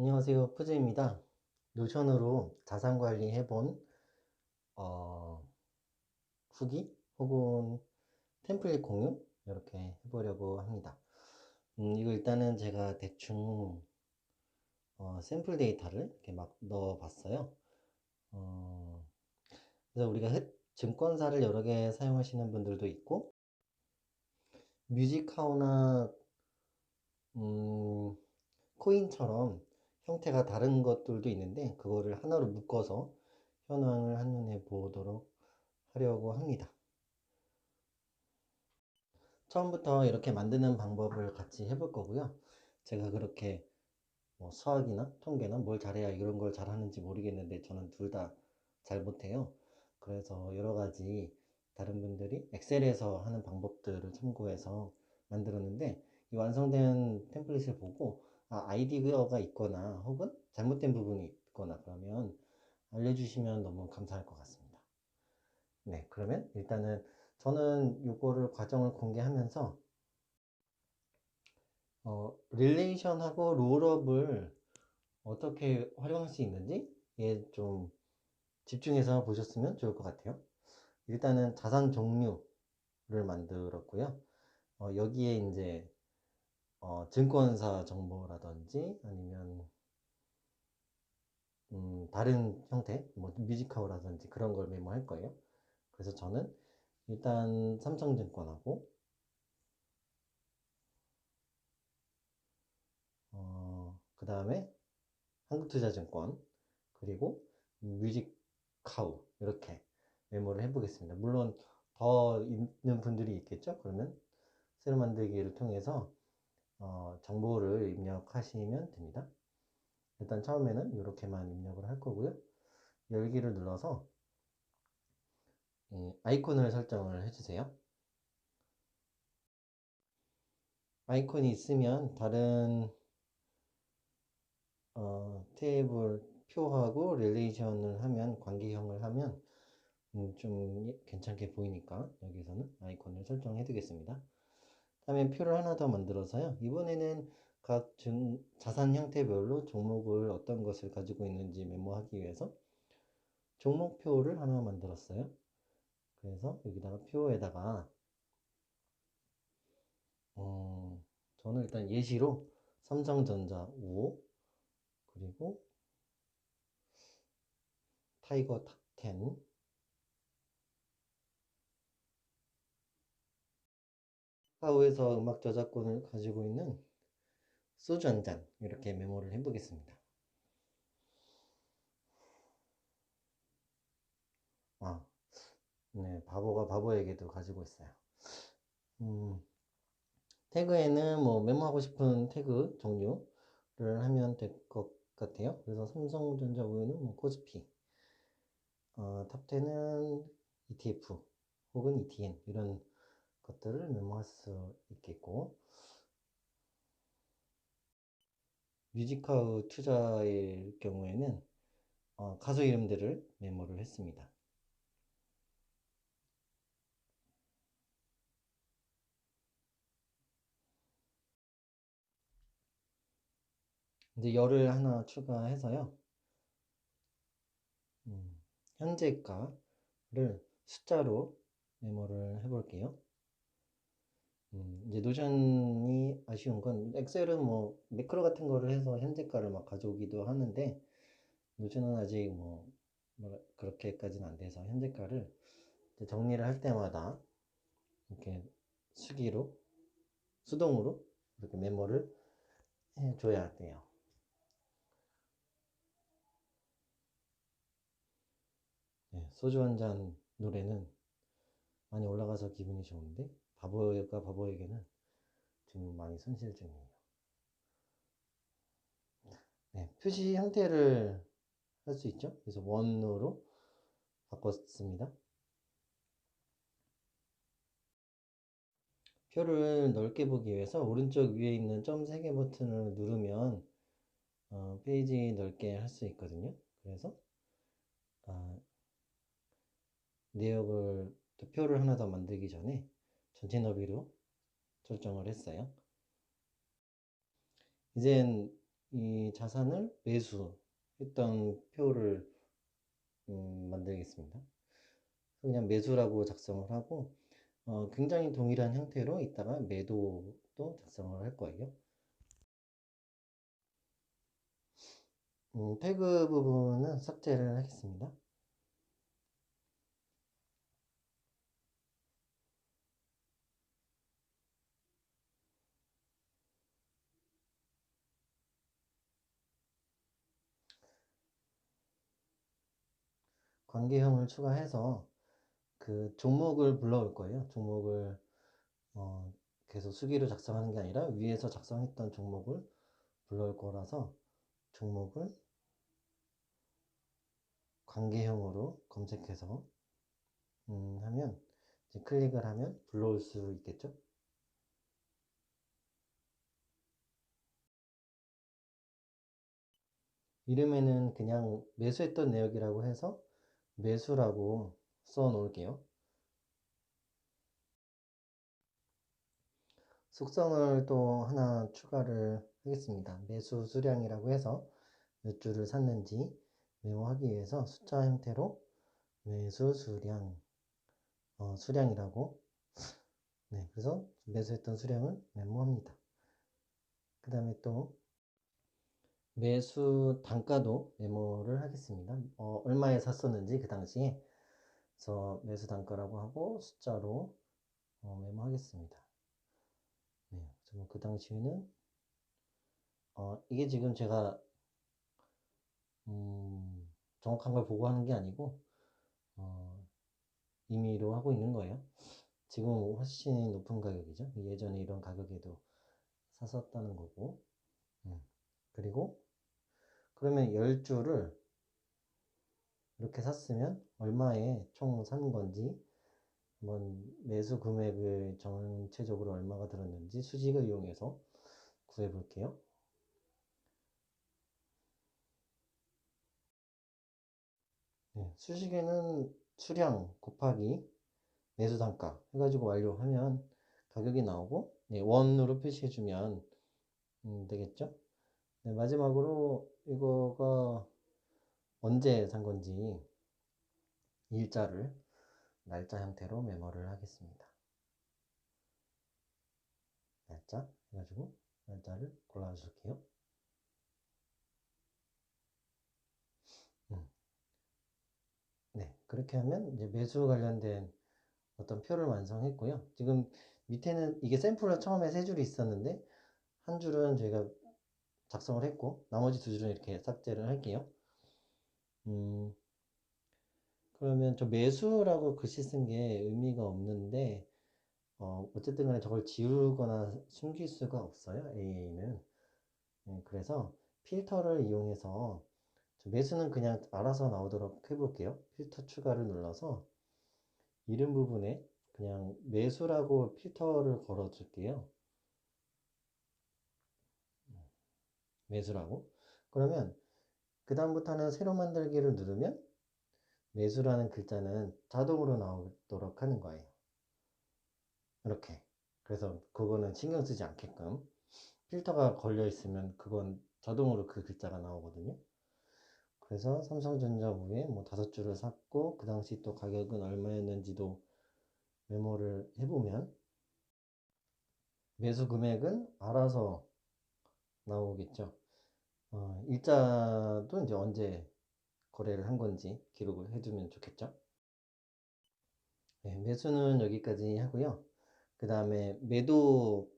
안녕하세요. 푸즈입니다. 노션으로 자산 관리 해본 어, 후기 혹은 템플릿 공유 이렇게 해보려고 합니다. 음, 이거 일단은 제가 대충 어, 샘플 데이터를 이렇게 막 넣어 봤어요. 어, 그래서 우리가 증권사를 여러 개 사용하시는 분들도 있고 뮤직하우나 음, 코인처럼 형태가 다른 것들도 있는데 그거를 하나로 묶어서 현황을 한눈에 보도록 하려고 합니다. 처음부터 이렇게 만드는 방법을 같이 해볼 거고요. 제가 그렇게 뭐 수학이나 통계나 뭘 잘해야 이런 걸 잘하는지 모르겠는데 저는 둘 다 잘 못해요. 그래서 여러 가지 다른 분들이 엑셀에서 하는 방법들을 참고해서 만들었는데 이 완성된 템플릿을 보고 아, 아이디어가 있거나 혹은 잘못된 부분이 있거나 그러면 알려주시면 너무 감사할 것 같습니다. 네, 그러면 일단은 저는 이거를 과정을 공개하면서 어, 릴레이션하고 롤업을 어떻게 활용할 수 있는지 좀 집중해서 보셨으면 좋을 것 같아요. 일단은 자산 종류를 만들었고요. 어, 여기에 이제 어, 증권사 정보라든지 아니면 음, 다른 형태, 뭐 뮤직하우라든지 그런 걸 메모할 거예요. 그래서 저는 일단 삼성증권하고 어, 그 다음에 한국투자증권 그리고 뮤직카우 이렇게 메모를 해보겠습니다. 물론 더 있는 분들이 있겠죠. 그러면 새로 만들기를 통해서 어, 정보를 입력하시면 됩니다. 일단 처음에는 이렇게만 입력을 할 거고요. 열기를 눌러서 예, 아이콘을 설정을 해주세요. 아이콘이 있으면 다른 어, 테이블 표하고 릴레이션을 하면 관계형을 하면 음, 좀 괜찮게 보이니까 여기서는 아이콘을 설정해 두겠습니다. 다음에 표를 하나 더 만들어서요. 이번에는 각 증, 자산 형태별로 종목을 어떤 것을 가지고 있는지 메모하기 위해서 종목표를 하나 만들었어요. 그래서 여기다가 표에다가 어, 저는 일단 예시로 삼성전자 5 그리고 타이거 탑10 카카오에서 음악 저작권을 가지고 있는 소주 한 잔 이렇게 메모를 해보겠습니다. 아, 네, 바보가 바보에게도 가지고 있어요. 음, 태그에는 뭐 메모하고 싶은 태그 종류를 하면 될 것 같아요. 그래서 삼성전자 우유는 뭐 코스피, 어, 탑10은 ETF 혹은 ETN 이런 것들을 메모할 수 있겠고 뮤지카우 투자일 경우에는 어, 가수 이름들을 메모를 했습니다. 이제 열을 하나 추가해서요. 음, 현재가를 숫자로 메모를 해볼게요. 음, 이제 노션이 아쉬운 건 엑셀은 뭐 매크로 같은 거를 해서 현재가를 막 가져오기도 하는데 노션은 아직 뭐, 뭐 그렇게까지는 안 돼서 현재가를 정리를 할 때마다 이렇게 수기로 수동으로 이렇게 메모를 해줘야 돼요. 네, 소주 한 잔 노래는 많이 올라가서 기분이 좋은데 바보가 바보에게는 지금 많이 손실 중이에요. 네, 표시 형태를 할 수 있죠. 그래서 원으로 바꿨습니다. 표를 넓게 보기 위해서 오른쪽 위에 있는 점 3개 버튼을 누르면 어, 페이지 넓게 할 수 있거든요. 그래서 어, 내역을 표를 하나 더 만들기 전에 전체 너비로 설정을 했어요. 이젠 이 자산을 매수했던 표를 음, 만들겠습니다. 그냥 매수라고 작성을 하고 어, 굉장히 동일한 형태로 이따가 매도도 작성을 할 거예요. 음, 태그 부분은 삭제를 하겠습니다. 관계형을 추가해서 그 종목을 불러올 거예요. 종목을 어, 계속 수기로 작성하는 게 아니라 위에서 작성했던 종목을 불러올 거라서 종목을 관계형으로 검색해서 음, 하면 클릭을 하면 불러올 수 있겠죠. 이름에는 그냥 매수했던 내역이라고 해서 매수라고 써 놓을게요. 속성을 또 하나 추가를 하겠습니다. 매수 수량이라고 해서 몇 주를 샀는지 메모하기 위해서 숫자 형태로 매수 수량 어, 수량이라고 네 그래서 매수했던 수량을 메모합니다. 그 다음에 또 매수 단가도 메모를 하겠습니다. 어, 얼마에 샀었는지 그 당시에 그래서 매수 단가라고 하고 숫자로 어, 메모하겠습니다. 네, 그 당시에는 어, 이게 지금 제가 음, 정확한 걸 보고 하는 게 아니고 어, 임의로 하고 있는 거예요. 지금 훨씬 높은 가격이죠. 예전에 이런 가격에도 샀었다는 거고 음, 그리고 그러면 10주를 이렇게 샀으면 얼마에 총 산 건지 한번 매수 금액을 전체적으로 얼마가 들었는지 수직을 이용해서 구해 볼게요. 네, 수식에는 수량 곱하기 매수 단가 해가지고 완료하면 가격이 나오고 네, 원으로 표시해주면 음, 되겠죠. 네, 마지막으로 이거가 언제 산 건지 일자를 날짜 형태로 메모를 하겠습니다. 날짜 해가지고 날짜를 골라줄게요. 음. 네, 그렇게 하면 이제 매수 관련된 어떤 표를 완성했고요. 지금 밑에는 이게 샘플로 처음에 세 줄이 있었는데 한 줄은 저희가 작성을 했고 나머지 두 줄은 이렇게 삭제를 할게요. 음, 그러면 저 매수라고 글씨 쓴 게 의미가 없는데 어, 어쨌든 간에 저걸 지우거나 숨길 수가 없어요. A는. 네, 그래서 필터를 이용해서 매수는 그냥 알아서 나오도록 해볼게요. 필터 추가를 눌러서 이름 부분에 그냥 매수라고 필터를 걸어 줄게요. 매수라고. 그러면 그 다음부터는 새로 만들기를 누르면 매수라는 글자는 자동으로 나오도록 하는 거예요. 이렇게. 그래서 그거는 신경 쓰지 않게끔 필터가 걸려 있으면 그건 자동으로 그 글자가 나오거든요. 그래서 삼성전자 위에 뭐 다섯 줄을 샀고 그 당시 또 가격은 얼마였는지도 메모를 해보면 매수 금액은 알아서 나오겠죠. 어, 일자도 이제 언제 거래를 한 건지 기록을 해두면 좋겠죠. 네, 매수는 여기까지 하고요. 그 다음에 매도도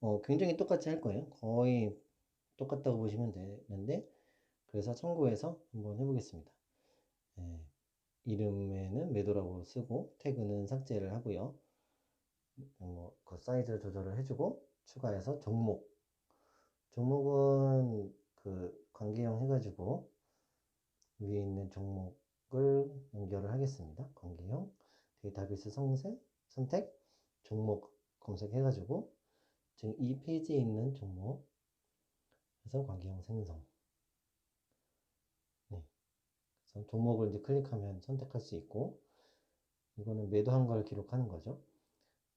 어, 굉장히 똑같이 할 거예요. 거의 똑같다고 보시면 되는데 그래서 참고해서 한번 해보겠습니다. 네, 이름에는 매도라고 쓰고 태그는 삭제를 하고요. 뭐, 그 사이즈 조절을 해주고 추가해서 종목 종목은 그 관계형 해가지고 위에 있는 종목을 연결을 하겠습니다. 관계형 데이터베이스 성색 선택 종목 검색해가지고 지금 이 페이지에 있는 종목 해서 관계형 생성 네. 그래서 종목을 이제 클릭하면 선택할 수 있고 이거는 매도한 걸 기록하는 거죠.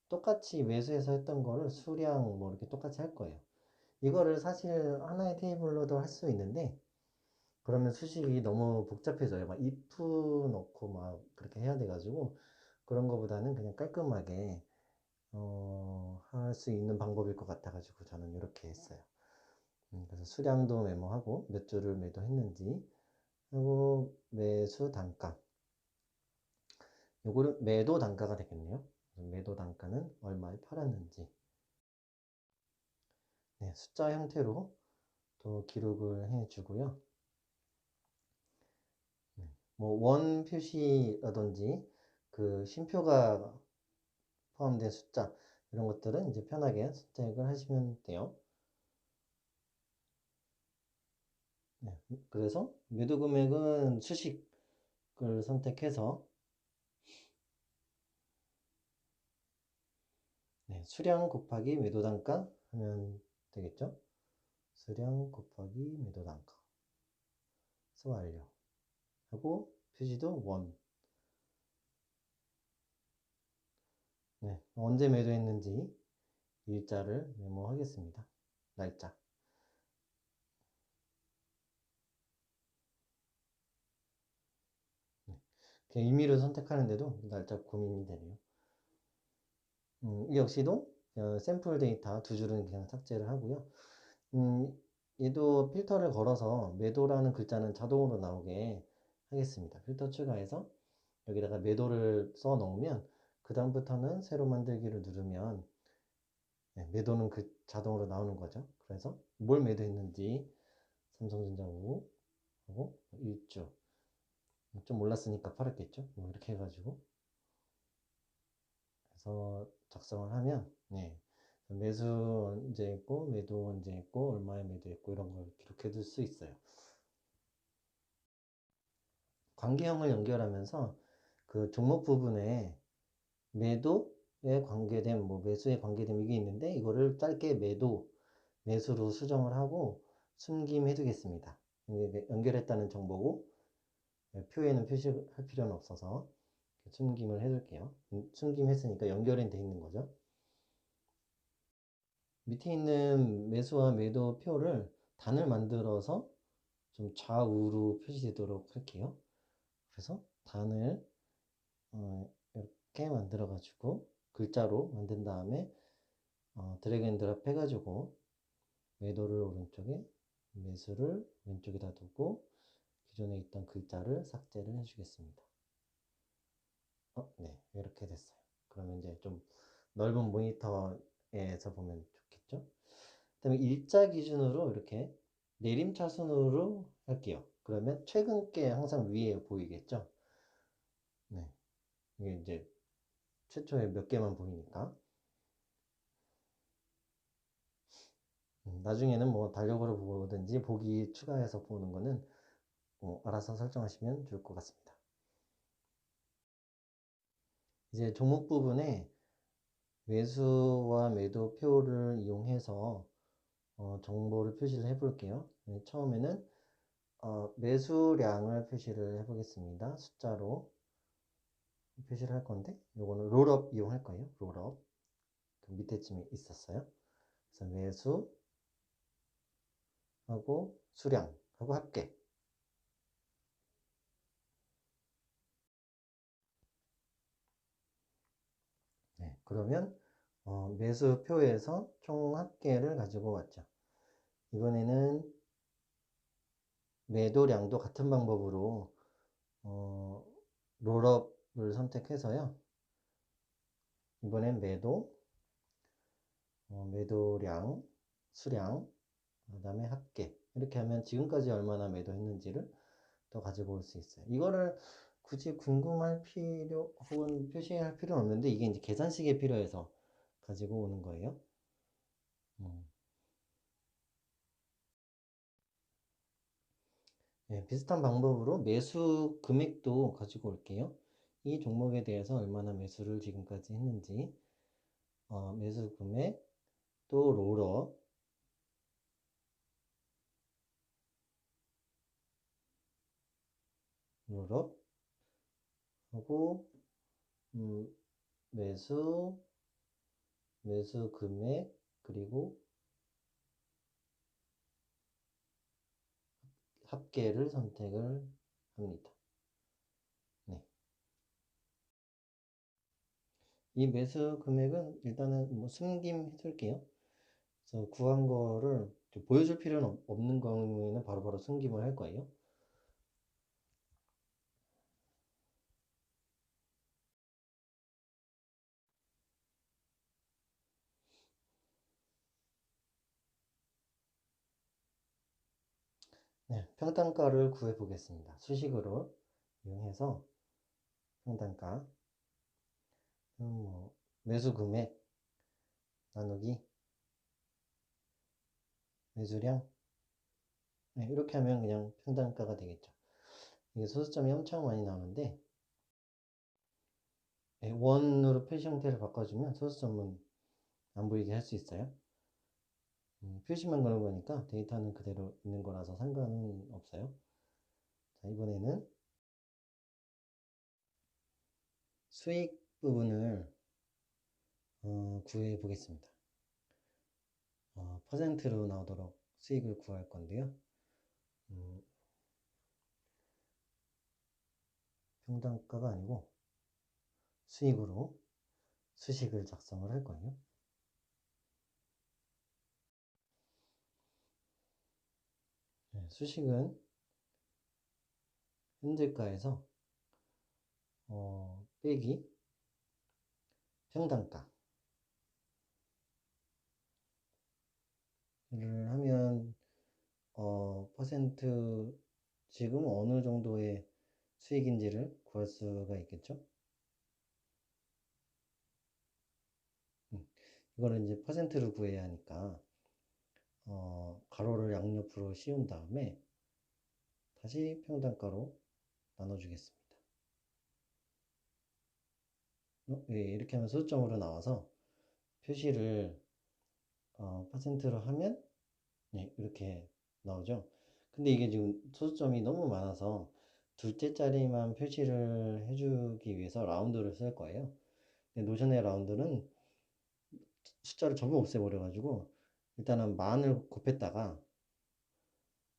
똑같이 매수해서 했던 거를 수량 뭐 이렇게 똑같이 할 거예요. 이거를 사실 하나의 테이블로도 할 수 있는데 그러면 수식이 너무 복잡해져요. 막 if 넣고 막 그렇게 해야 돼가지고 그런 거보다는 그냥 깔끔하게 어, 할 수 있는 방법일 것 같아가지고 저는 이렇게 했어요. 음, 그래서 수량도 메모하고 몇 주를 매도했는지 하고 매수 단가 요거를 매도 단가가 되겠네요. 매도 단가는 얼마에 팔았는지 네, 숫자 형태로 또 기록을 해주고요. 네, 뭐원 표시라든지 그 쉼표가 포함된 숫자 이런 것들은 이제 편하게 선택을 하시면 돼요. 네, 그래서 매도 금액은 수식을 선택해서 네, 수량 곱하기 매도 단가 하면 되겠죠? 수량 곱하기 매도 단가 수 완료 하고 표시도 원 네, 언제 매도했는지 일자를 메모하겠습니다. 날짜 네, 임의로 선택하는데도 날짜 고민이 되네요. 음, 이 역시도 어, 샘플 데이터 두 줄은 그냥 삭제를 하고요. 음, 얘도 필터를 걸어서 매도라는 글자는 자동으로 나오게 하겠습니다. 필터 추가해서 여기다가 매도를 써 놓으면 그 다음부터는 새로 만들기를 누르면 네, 매도는 그 자동으로 나오는 거죠. 그래서 뭘 매도했는지 삼성전자 우 하고 일주 좀 올랐으니까 팔았겠죠. 뭐 이렇게 해가지고 그래서 작성을 하면 네, 매수 언제 했고 매도 언제 했고 얼마에 매도했고 이런 걸 기록해 둘 수 있어요. 관계형을 연결하면서 그 종목 부분에 매도에 관계된 뭐 매수에 관계된 이게 있는데 이거를 짧게 매도 매수로 수정을 하고 숨김 해 두겠습니다. 연결했다는 정보고 표에는 표시할 필요는 없어서 숨김을 해둘게요. 음, 숨김 했으니까 연결은 돼 있는 거죠. 밑에 있는 매수와 매도 표를 단을 만들어서 좀 좌우로 표시되도록 할게요. 그래서 단을 어, 이렇게 만들어 가지고 글자로 만든 다음에 어, 드래그 앤 드랍 해가지고 매도를 오른쪽에 매수를 왼쪽에다 두고 기존에 있던 글자를 삭제를 해주겠습니다. 어, 네, 이렇게 됐어요. 그러면 이제 좀 넓은 모니터에서 보면 좋겠죠? 그 다음에 일자 기준으로 이렇게 내림차순으로 할게요. 그러면 최근 게 항상 위에 보이겠죠? 네. 이게 이제 최초에 몇 개만 보이니까. 음, 나중에는 뭐 달력으로 보든지 보기 추가해서 보는 거는 뭐 알아서 설정하시면 좋을 것 같습니다. 이제 종목 부분에 매수와 매도표를 이용해서 어, 정보를 표시를 해 볼게요. 네, 처음에는 어, 매수량을 표시를 해 보겠습니다. 숫자로 표시를 할 건데 요거는 롤업 이용할 거예요. 롤업 그 밑에쯤에 있었어요. 그래서 매수 하고 수량 하고 합계 네, 그러면 어, 매수표에서 총 합계를 가지고 왔죠. 이번에는 매도량도 같은 방법으로 어, 롤업을 선택해서요. 이번엔 매도, 어, 매도량, 수량, 그 다음에 합계 이렇게 하면 지금까지 얼마나 매도했는지를 또 가지고 올 수 있어요. 이거를 굳이 궁금할 필요 혹은 표시할 필요는 없는데 이게 이제 계산식에 필요해서 가지고 오는 거예요. 음. 네, 비슷한 방법으로 매수 금액도 가지고 올게요. 이 종목에 대해서 얼마나 매수를 지금까지 했는지 어, 매수 금액 또 롤업 롤업 하고 음, 매수 매수 금액 그리고 합계를 선택을 합니다. 네. 이 매수 금액은 일단은 뭐 숨김 해둘게요. 그래서 구한 거를 보여줄 필요는 없는 경우에는 바로바로 바로 숨김을 할 거예요. 네, 평단가를 구해 보겠습니다. 수식으로 이용해서 평단가 음, 뭐 매수 금액 나누기 매수량 네, 이렇게 하면 그냥 평단가가 되겠죠. 이게 소수점이 엄청 많이 나오는데 네, 원으로 표시 형태를 바꿔주면 소수점은 안 보이게 할 수 있어요. 음, 표시만 그런 거니까 데이터는 그대로 있는 거라서 상관은 없어요. 자, 이번에는 수익 부분을 어, 구해 보겠습니다. 어, 퍼센트로 나오도록 수익을 구할 건데요. 음, 평단가가 아니고 수익으로 수식을 작성을 할 거예요. 네, 수식은 현재가에서 어, 빼기 평단가 를 하면 어, 퍼센트 지금 어느 정도의 수익인지를 구할 수가 있겠죠. 음, 이거를 이제 퍼센트로 구해야 하니까 어, 가로를 양옆으로 씌운 다음에 다시 평단가로 나눠주겠습니다. 어, 예, 이렇게 하면 소수점으로 나와서 표시를 어, 퍼센트로 하면 네, 이렇게 나오죠. 근데 이게 지금 소수점이 너무 많아서 둘째 자리만 표시를 해주기 위해서 라운드를 쓸 거예요. 노션의 라운드는 숫자를 전부 없애버려가지고 일단은 만을 곱했다가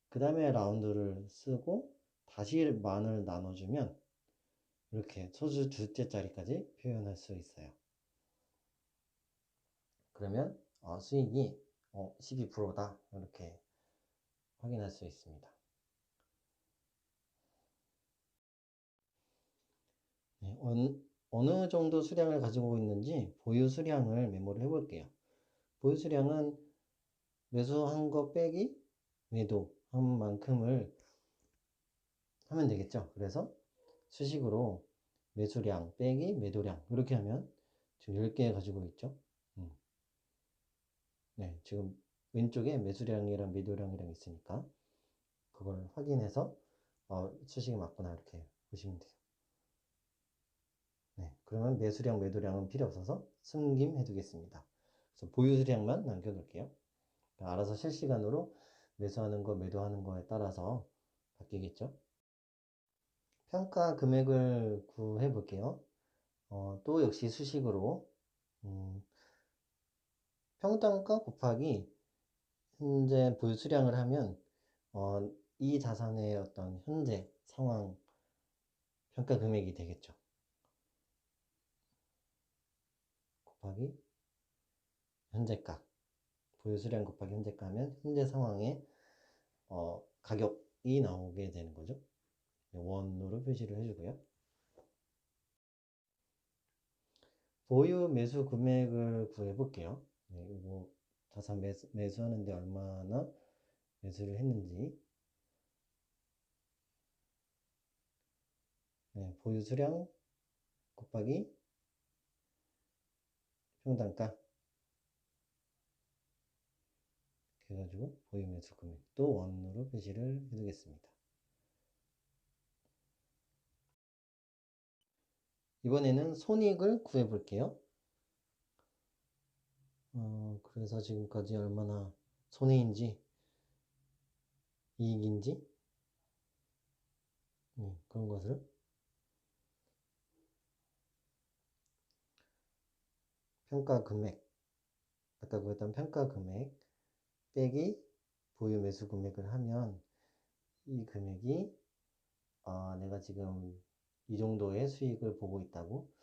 그 다음에 라운드를 쓰고 다시 만을 나눠주면 이렇게 소수 둘째 자리까지 표현할 수 있어요. 그러면 어, 수익이 어, 12%다 이렇게 확인할 수 있습니다. 네, 어느, 어느 정도 수량을 가지고 있는지 보유 수량을 메모를 해볼게요. 보유 수량은 매수한 거 빼기 매도한 만큼을 하면 되겠죠. 그래서 수식으로 매수량 빼기 매도량 이렇게 하면 지금 10개 가지고 있죠. 음. 네, 지금 왼쪽에 매수량이랑 매도량이랑 있으니까 그걸 확인해서 어, 수식이 맞구나 이렇게 보시면 돼요. 네, 그러면 매수량 매도량은 필요 없어서 숨김 해두겠습니다. 그래서 보유 수량만 남겨둘게요. 알아서 실시간으로 매수하는 거 매도하는 거에 따라서 바뀌겠죠. 평가 금액을 구해 볼게요. 어, 또 역시 수식으로 음, 평단가 곱하기 현재 보유 수량을 하면 어, 이 자산의 어떤 현재 상황 평가 금액이 되겠죠. 곱하기 현재가 보유 수량 곱하기 현재가 하면 현재 상황의 어, 가격이 나오게 되는 거죠. 원으로 표시를 해주고요. 보유 매수 금액을 구해 볼게요. 네, 이거 자산 매수, 매수하는데 얼마나 매수를 했는지 네, 보유 수량 곱하기 평단가 해가지고 보유 매수 금액도 원으로 표시를 해두겠습니다. 이번에는 손익을 구해 볼게요. 어, 그래서 지금까지 얼마나 손해인지 이익인지 네, 그런 것을 평가 금액 아까 그랬던 평가 금액 빼기 보유 매수 금액을 하면 이 금액이 아, 내가 지금 이 정도의 수익을 보고 있다고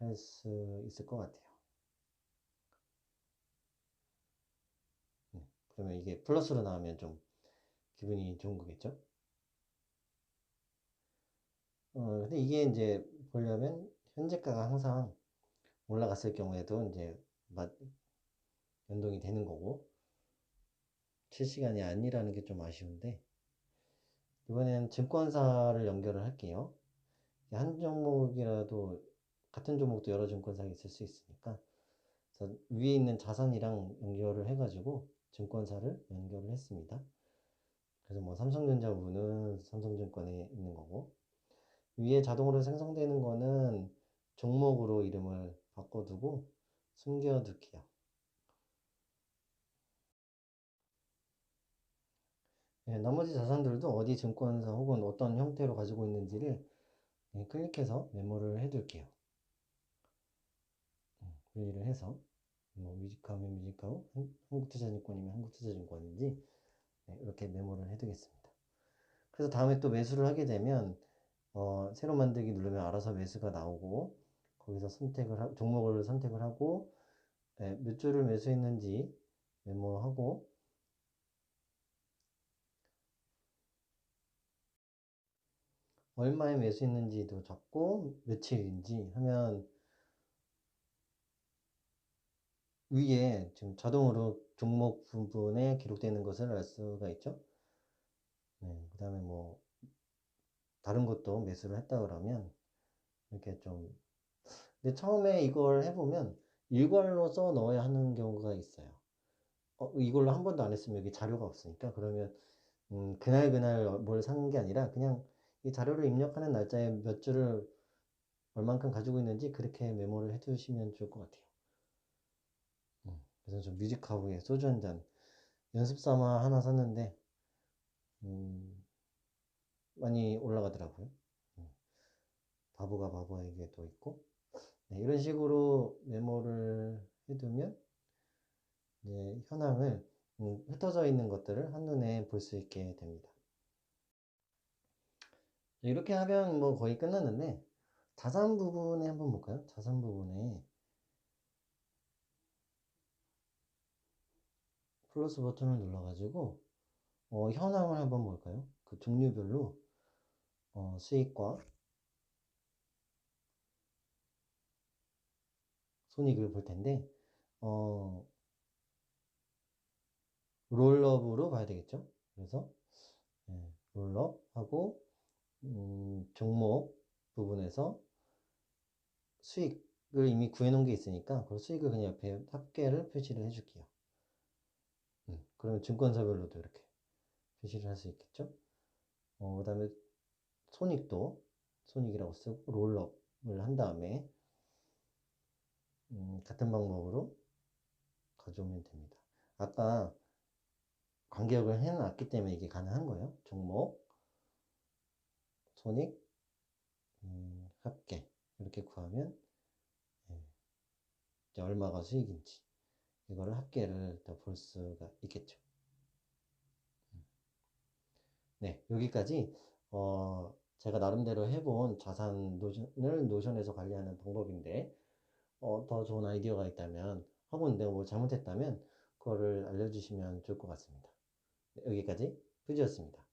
할 수 있을 것 같아요. 네, 그러면 이게 플러스로 나오면 좀 기분이 좋은 거겠죠? 어, 근데 이게 이제 보려면 현재가가 항상 올라갔을 경우에도 이제 맞, 연동이 되는 거고 실시간이 아니라는 게 좀 아쉬운데 이번엔 증권사를 연결을 할게요. 한 종목이라도 같은 종목도 여러 증권사가 있을 수 있으니까 그래서 위에 있는 자산이랑 연결을 해가지고 증권사를 연결을 했습니다. 그래서 뭐 삼성전자 우는 삼성증권에 있는 거고 위에 자동으로 생성되는 거는 종목으로 이름을 바꿔두고 숨겨둘게요. 네, 나머지 자산들도 어디 증권사 혹은 어떤 형태로 가지고 있는지를 네, 클릭해서 메모를 해둘게요. 음, 분리를 해서 뭐 뮤직하면 뮤직하고 한국투자증권이면 한국투자증권인지 네, 이렇게 메모를 해두겠습니다. 그래서 다음에 또 매수를 하게 되면 어, 새로 만들기 누르면 알아서 매수가 나오고 거기서 선택을 하, 종목을 선택을 하고 네, 몇 주를 매수했는지 메모하고 얼마에 매수했는지도 적고 며칠인지 하면 위에 지금 자동으로 종목 부분에 기록되는 것을 알 수가 있죠. 네, 그 다음에 뭐 다른 것도 매수를 했다 그러면 이렇게 좀 근데 처음에 이걸 해보면 일괄로 써 넣어야 하는 경우가 있어요. 어, 이걸로 한 번도 안 했으면 여기 자료가 없으니까 그러면 음, 그날 그날 뭘 산 게 아니라 그냥 이 자료를 입력하는 날짜에 몇 주를 얼만큼 가지고 있는지 그렇게 메모를 해두시면 좋을 것 같아요. 음, 그래서 좀 뮤직하우에 소주 한 잔 연습 삼아 하나 샀는데 음, 많이 올라가더라고요. 음, 바보가 바보에게도 있고 네, 이런 식으로 메모를 해두면 현황을 음, 흩어져 있는 것들을 한눈에 볼 수 있게 됩니다. 이렇게 하면 뭐 거의 끝났는데 자산 부분에 한번 볼까요? 자산 부분에 플러스 버튼을 눌러가지고 어, 현황을 한번 볼까요? 그 종류별로 어, 수익과 손익을 볼 텐데 어, 롤업으로 봐야 되겠죠? 그래서 네, 롤업하고 음, 종목 부분에서 수익을 이미 구해놓은 게 있으니까 그 수익을 그냥 옆에 합계를 표시를 해줄게요. 음, 그러면 증권사별로도 이렇게 표시를 할 수 있겠죠. 어, 그 다음에 손익도 손익이라고 쓰고 롤업을 한 다음에 음, 같은 방법으로 가져오면 됩니다. 아까 간격을 해놨기 때문에 이게 가능한 거예요. 종목 손익, 음, 합계 이렇게 구하면 예, 이제 얼마가 수익인지 이거를 합계를 더볼 수가 있겠죠. 음. 네, 여기까지 어, 제가 나름대로 해본 자산 노션을 노션에서 관리하는 방법인데 어, 더 좋은 아이디어가 있다면 혹은 내가 뭐 잘못했다면 그거를 알려주시면 좋을 것 같습니다. 네, 여기까지 푸지였습니다.